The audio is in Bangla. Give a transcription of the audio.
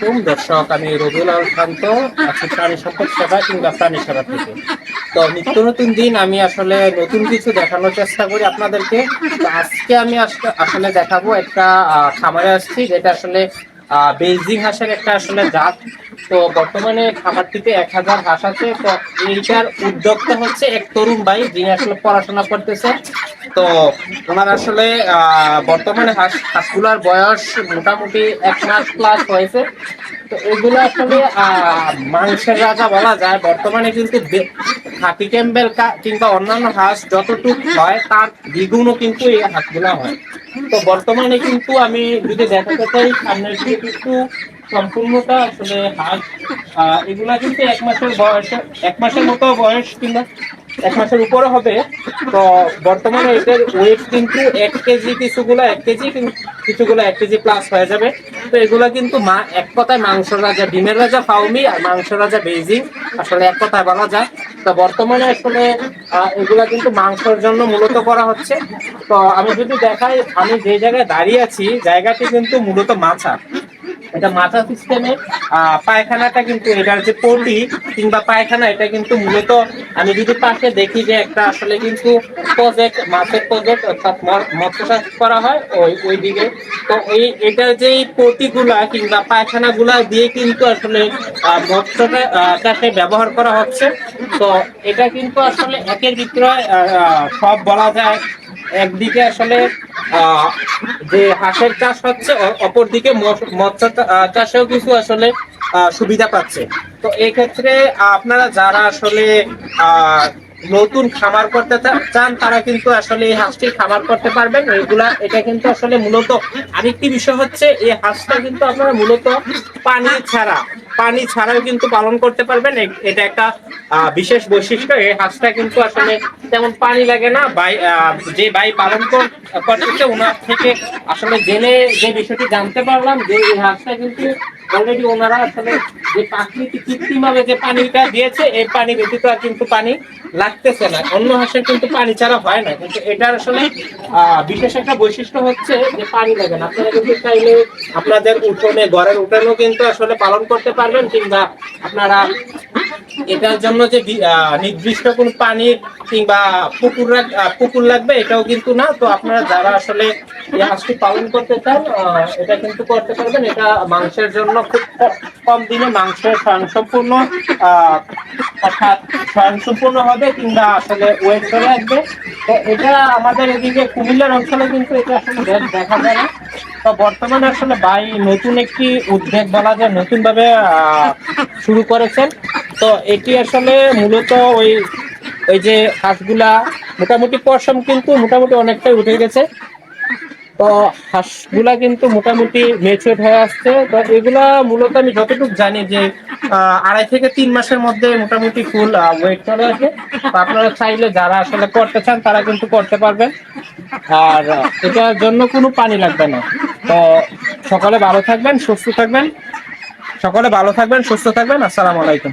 আসসালামাইকুম দর্শক আমি রবিউল আল শান্ত আছি প্রাণী সম্পদ সেবা কিংবা প্রাণী সেবা থেকে। তো নিত্য নতুন দিন, আমি আসলে নতুন কিছু দেখানোর চেষ্টা করি আপনাদেরকে। আজকে আমি আসলে দেখাবো একটা খামারে আসছি, যেটা আসলে বেইজিং হাঁসের একটা আসলে জাত। তো বর্তমানে খামারটিতে এক হাজার হাঁস আছে। তো এইটার উদ্যোক্তা হচ্ছে এক তরুণ ভাই, যিনি আসলে পড়াশোনা করতেছে। তো ওনার আসলে বর্তমানে হাঁস, হাঁসগুলার বয়স মোটামুটি এক মাস প্লাস হয়েছে। তো এগুলো আসলে মাংসের রাজা বলা যায়। বর্তমানে কিন্তু হাতি ক্যাম্বেল কিংবা অন্যান্য হাঁস যতটুকু হয়, তার দ্বিগুণও কিন্তু এই হাঁসগুলা হয়। তো বর্তমানে কিন্তু আমি যদি দেখাতে চাই, সামনের দিকে কিন্তু সম্পূর্ণটা আসলে হাঁস এগুলা কিন্তু এক মাসের বয়স, এক মাসের মতো বয়স কিংবা এক মাসের উপরে হবে। তো বর্তমানে এটার ওয়েট কিন্তু এক কেজি কিছুগুলো, এক কেজি কিছুগুলো এক কেজি প্লাস হয়ে যাবে। তো এগুলা কিন্তু মা এক কথায় মাংস রাজা, ডিমের রাজা ফাউমি আর মাংস রাজা বেজিং আসলে এক কথায় বলা যায়। তো বর্তমানে আসলে এগুলা কিন্তু মাংসর জন্য মূলত করা হচ্ছে। তো আমি যদি দেখাই, আমি যে জায়গায় দাঁড়িয়ে আছি, জায়গাটি কিন্তু মূলত মাছা। এটা মাথা সিস্টেমে পায়খানাটা কিন্তু এটার যে পটি কিংবা পায়খানা এটা কিন্তু মূলত আমি যদি পাশে দেখি যে একটা আসলে কিন্তু প্রজেক্ট মাছের প্রজেক্ট অর্থাৎ মৎস্য চাষ করা হয় ওই ওই দিকে। তো এই এটার যে পটিগুলা কিংবা পায়খানাগুলা দিয়ে কিন্তু আসলে আহ, চাষে ব্যবহার করা হচ্ছে। তো এটা কিন্তু আসলে একের ভিতরে সব বলা যায়। একদিকে আসলে যে হাঁসের চাষ হচ্ছে অপরদিকে মৎ- মৎস্য চাষেও কিছু আসলে সুবিধা পাচ্ছে। তো এই ক্ষেত্রে আপনারা যারা আসলে নতুন খামার করতে চান, তারা কিন্তু আসলে এই হাঁসটির খামার করতে পারবেন। এগুলা, এটা কিন্তু আসলে মূলত আরেকটি বিষয় হচ্ছে, এই হাঁসটা কিন্তু আপনারা মূলত পানি ছাড়া পানি ছাড়াও কিন্তু পালন করতে পারবেন। এটা একটা বিশেষ বৈশিষ্ট্য। এই হাঁসটা কিন্তু আসলে তেমন পানি লাগে না। বাই যে বাই পালন কর- করতেছে, ওনার থেকে আসলে জেনে যে বিষয়টি জানতে পারলাম যে এই হাঁসটা কিন্তু অলরেডি ওনারা আসলে যে প্রাকৃতিক কৃত্রিমভাবে যে পানিটা দিয়েছে, এই পানি ব্যতীত আর কিন্তু পানি লাগতেছে না। অন্য হাঁসের কিন্তু পানি ছাড়া হয় না। কিন্তু এটার আসলে বিশেষ একটা বৈশিষ্ট্য হচ্ছে যে পানি লাগে না। আপনারা কিন্তু চাইলে আপনাদের উঠোনে, ঘরের উঠোনেও কিন্তু আসলে পালন করতে পারবেন কিংবা আপনারা এটার জন্য যে নির্দিষ্ট কোন পানির কিংবা পুকুর পুকুর লাগবে, এটাও কিন্তু না। তো আপনারা যারা আসলে এই পালন করতে চান এটা কিন্তু করতে পারবেন। এটা মাংসের জন্য খুব কম দিনে মাংসের স্বয়ংসম্পূর্ণ অর্থাৎ স্বয়ংসম্পূর্ণ হবে কিংবা আসলে ওয়েট করে আসবে তো এটা আমাদের এদিকে কুমিল্লার অঞ্চলে কিন্তু এটা আসলে দেখা যায় না। তো বর্তমানে আসলে ভাই নতুন একটি উদ্যোগ বলা যায় নতুন ভাবে শুরু করেছেন। তো এটি আসলে মূলত ওই ওই যে হাঁসগুলা মোটামুটি পশম কিন্তু মোটামুটি অনেকটাই উঠে গেছে। তো হাঁসগুলা কিন্তু মোটামুটি মেচুর হয়ে আসছে। তো এগুলা মূলত আমি যতটুকু জানি যে আড়াই থেকে তিন মাসের মধ্যে মোটামুটি ফুল ওয়েট চলে আসে। আপনারা চাইলে যারা আসলে করতে চান, তারা কিন্তু করতে পারবেন। আর এটার জন্য কোনো পানি লাগবে না। তো সকলে ভালো থাকবেন, সুস্থ থাকবেন। সকলে ভালো থাকবেন, সুস্থ থাকবেন। আসসালামু আলাইকুম।